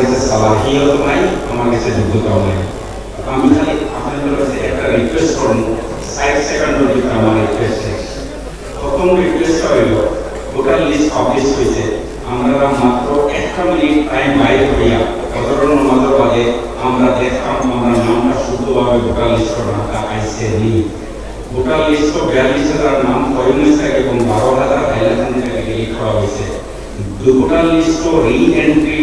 কাছে সালাহিয়ত নাই, আমার কাছে যোগ্যতাও নাই। আমি খালি আপনাদের কাছে একটা রিকোয়েস্ট করব ষাট সেকেন্ডের ভিতরে আমার রিকোয়েস্ট প্রথম রিকোয়েস্টটা হইল ভোটার লিস্ট পাবলিশ হয়েছে। আমরা মাত্র একটা মিনিট টাইম বাইরে অতরণ নজর বাদে আমরা দেখতাম আমরা নামটা শুদ্ধভাবে ভোটার লিস্ট করাটা আইসে নি। ভোটার লিস্ট বিয়াল্লিশ হাজার নাম পঁয়ত্রিশ থেকে এবং বারো হাজার হাইলাকান্দি থেকে ডিলিট করা হয়েছে। ভোটার লিস্ট রি এন্ট্রি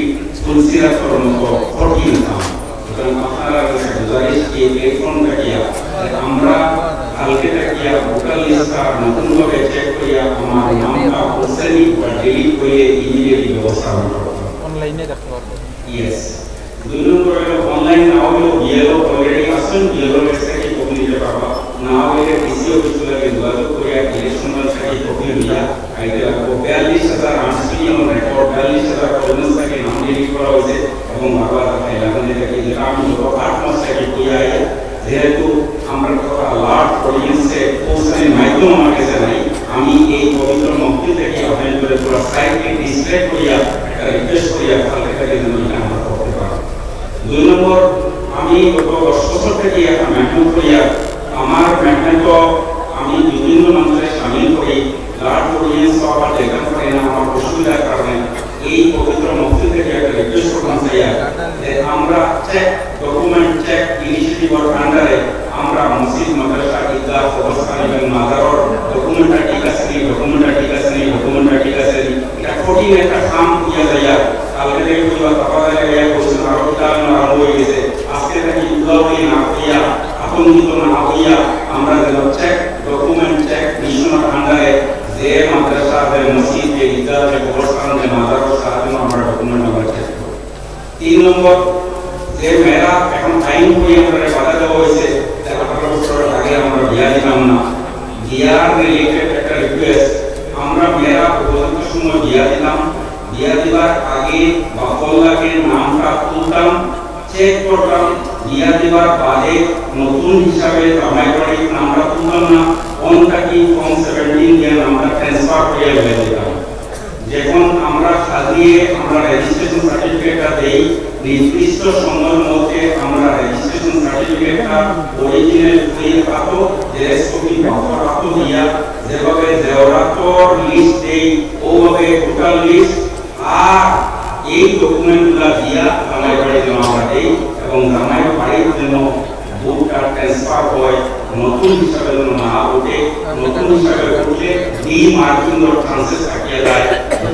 করার মতো কঠিন কাম সুতরাং আপনারা গুজারিশ কি এই ফোন থাকিয়া যে আমরা কালকে থাকিয়া ভোটার লিস্টটা নতুনভাবে চেক করিয়া আমার নামটা হোসেনি বা ডিলিট করিয়ে ইমিডিয়েটলি ব্যবস্থা অনলাইনে দেখতে পারব ইয়েস দুই নম্বর হলো অনলাইন না হলেও বিএলও অলরেডি আসছেন বিএলও থেকে কপি নিতে পারবা না হলে ডিসি অফিস লাগে যোগাযোগ করিয়া ইলেকশন থেকে কপি নিয়া আইতে লাগবো বিয়াল্লিশ হাজার আনস্ক্রিন রেকর্ড বিয়াল্লিশ হাজার কলেজ থেকে নাম ডিলিট করা হয়েছে এবং বাবা এলাকা থেকে যেটা আমি গত আট মাস থেকে কইয়া আইয়া যেহেতু আমরা কথা লার্জ অডিয়েন্সে পৌঁছানোর মাধ্যম আমার কাছে নাই আমি এই পবিত্র মন্দির থেকে আপনার করে পুরো সাইটকে ডিসপ্লে করিয়া একটা রিকোয়েস্ট করিয়া কালকে থেকে যেন এটা আমরা করতে পারি দুই নম্বর আমি গত দশ বছর থেকে একটা মেহনত করিয়া আমার মেহনত আমি বিভিন্ন মানুষের সামিল করি লার্জ অডিয়েন্স পাওয়ার দেখা পারি না আমার অসুবিধার কারণে এই পবিত্র মসজিদ থেকে একটা রিকোয়েস্ট করলাম চাইয়া যে আমরা চেক ডকুমেন্ট চেক ইনিশিয়েটিভ ওর আন্ডারে আমরা মসজিদ, মাদ্রাসা, ঈদগাহ, কবরস্থান এবং মাজারর ডকুমেন্টটা ঠিক আছে নি ডকুমেন্টটা ঠিক আছে নি ডকুমেন্টটা ঠিক আছে নি এটা কঠিন একটা কাম ইয়া যাইয়া কালকে থেকে কইবা তারপর ইয়া করছেন আরও এটা আরম্ভ হয়ে গেছে আজকে থেকে উদ্ভাবনী না হইয়া আতঙ্কিত না হইয়া আমরা যেন চেক ডকুমেন্ট চেক মিশনের আন্ডারে যে কবরস্থান যে মাজারর সারা জন্য আমরা ডকুমেন্ট আমরা চেক করব তিন নম্বর যে মেয়েরা এখন আইন বই আমরা বাধা দেওয়া হয়েছে যে আঠারো বছর আগে আমরা বিয়া দিলাম না বিয়ার রিলেটেড একটা রিকোয়েস্ট আমরা মেয়েরা উপযুক্ত সময় বিয়া দিলাম বিয়া দিবার আগে বাপল্লাকে নামটা তুলতাম চেক করতাম বিয়া দিবার বাদে নতুন হিসাবে জামাই বাড়ির নামটা তুলতাম না কোনটা কি ফর্ম সেভেন্টিন দিয়ে নামটা ট্রান্সফার করে দিতাম যখন আমরা সাজিয়ে আমরা রেজিস্ট্রেশন সার্টিফিকেটটা দেই, নির্দিষ্ট সময়ের মধ্যে আমরা রেজিস্ট্রেশন সার্টিফিকেটটা অরিজিনাল ফিল পাবো জেরক্স কপি পাবো দিয়া, যেভাবে জেওরাতর লিস্ট দেই, ওভাবে টোটাল লিস্ট আর এই ডকুমেন্টগুলা দিয়া জামাই বাড়ি জমা আমরা দেই, এবং জামাই বাড়ির জন্য বুকটা ট্রান্সফার হয়। নতুন হিসাবে না ওঠে নতুন হিসাবে উঠলে ডি মার্কিংর চান্সেস থাকিয়া যায়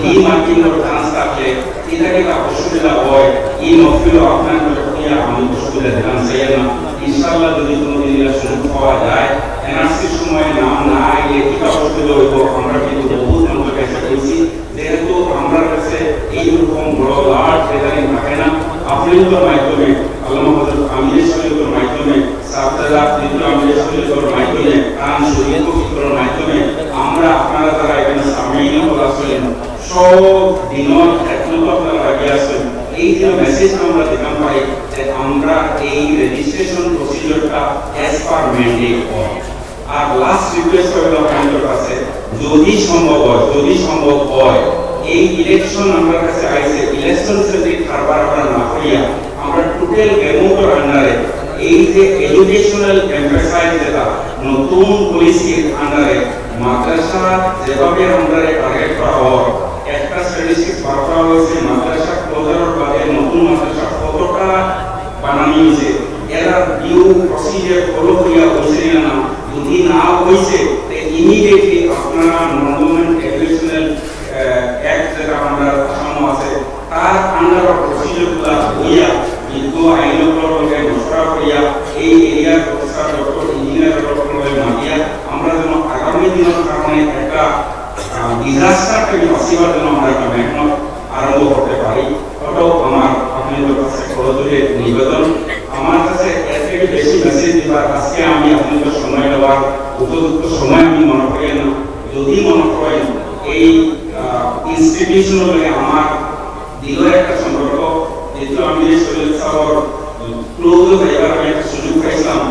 ডি মার্কিংর চান্স থাকলে এটাকে একটা অসুবিধা হয় ই নফিল আপনার প্রক্রিয়া আমি অসুবিধা দিলাম সেই না ইনশাআল্লাহ যদি কোনো দিন সুযোগ পাওয়া যায় এনআরসির সময় নাম না আইলে এটা অসুবিধা হইব আমরা কিন্তু বহু মানুষের কাছে করেছি যেহেতু আমরা কাছে এইরকম বড় লার্জ গ্যাদারিং থাকে না আপনাদের মাধ্যমে দ্বিতীয় আমির মাধ্যমে কান শরীফ ফিকরের মাধ্যমে আমরা আপনারা যারা এখানে সামিল হওয়া সব দিনের একমত আপনারা আগে আছেন এই যে মেসেজ আমরা দিতাম পাই যে আমরা এই রেজিস্ট্রেশন প্রসিডিওরটা অ্যাজ পার ম্যান্ডেট হয় আর লাস্ট রিকোয়েস্ট হলো আপনাদের কাছে যদি সম্ভব হয় যদি সম্ভব হয় এই ইলেকশন আমার কাছে আইছে ইলেকশন যদি কারবার আমরা না করিয়া আমরা টোটাল গেমোটোর আন্ডারে এই যে এডুকেশনাল এমফাসাইজ যেটা, নতুন পলিসির আন্ডারে মাদ্রাসা যেভাবে আমরা টার্গেট করা হয়, একটা বার করা হয়েছে, মাদ্রাসা ক্লোজার বাদে নতুন মাদ্রাসা কতটা বানানো হয়েছে, এরা নিউ প্রসিজার ফলো করিয়া হয়েছে না যদি না হয়েছে ইমিডিয়েটলি আপনারা নর্মাল এডুকেশনাল অ্যাক্ট যেটা আমরা আসাম আছে, তার আন্ডার প্রসিজারগুলো হইয়া কিন্তু লগে মশরা করিয়া এই এরিয়ার প্রফেসর ডক্টর ইঞ্জিনিয়ার ডক্টর মাতিয়া আমরা যেন আগামী দিনের কারণে একটা ডিজাস্টারকে বাঁচিবার জন্য আমরা একটা মেহনত আরম্ভ করতে পারি। ওটাও আমার আপনাদের কাছে করজোরে নিবেদন। আমার কাছে এর বেশি মেসেজ দিবার আজকে আমি আপনাদের সময় দেওয়ার উপযুক্ত সময় আমি মনে করি না। যদি মনে করেন, এই ইনস্টিটিউশনালে আমার দিল একটা সম্পর্ক যেহেতু আমি শরীর সাহর ক্লোজ হইবার আমি একটা সুযোগ পাইছিলাম।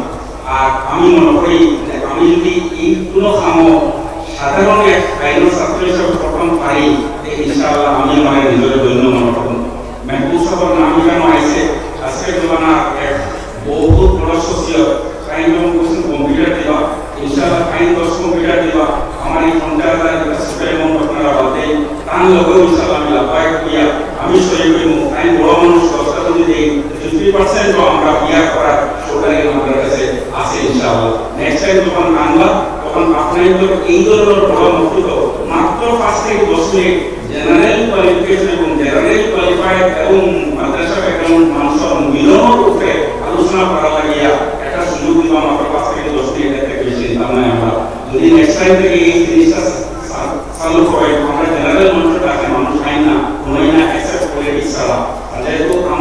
আর আমি মনে করি আমি যদি এই কোনো কামো সাধারণ এক আইন ছাত্র হিসেবে প্রথম পারি ইনশাআল্লাহ আমি আমার নিজের দৈন্য মনে করুন মেহবুব সবার নাম কেন আইছে আজকে জমানা এক বহুত বড় সোশিয়াল কাইন এবং কোশ্চেন কম্পিউটার দিবা ইনশাআল্লাহ কাইন দশ কম্পিউটার দিবা আমার এই মন আপনারা বলতে তার লগেও ইনশাআল্লাহ আমি লাভাই করিয়া আমি করিম কাইন বড় মানুষ দশটা দেই ফিফটি পার্সেন্ট আমরা বিয়া করার সরকারের আমাদের কাছে আছে ইনশাআল্লাহ নেক্সট টাইম যখন আনবা তখন আপনাদের এই ধরনের বড় মন্তব্য মাত্র পাঁচ থেকে দশ মিনিট জেনারেল কোয়ালিফিকেশন এবং জেনারেল কোয়ালিফাইড এবং মাদ্রাসা ব্যাকগ্রাউন্ড মানুষের মিলনের উপরে আলোচনা করা লাগিয়া একটা সুযোগ দিব মাত্র পাঁচ থেকে দশ মিনিট একটা বেশি আমরা যদি নেক্সট টাইম থেকে এই জিনিসটা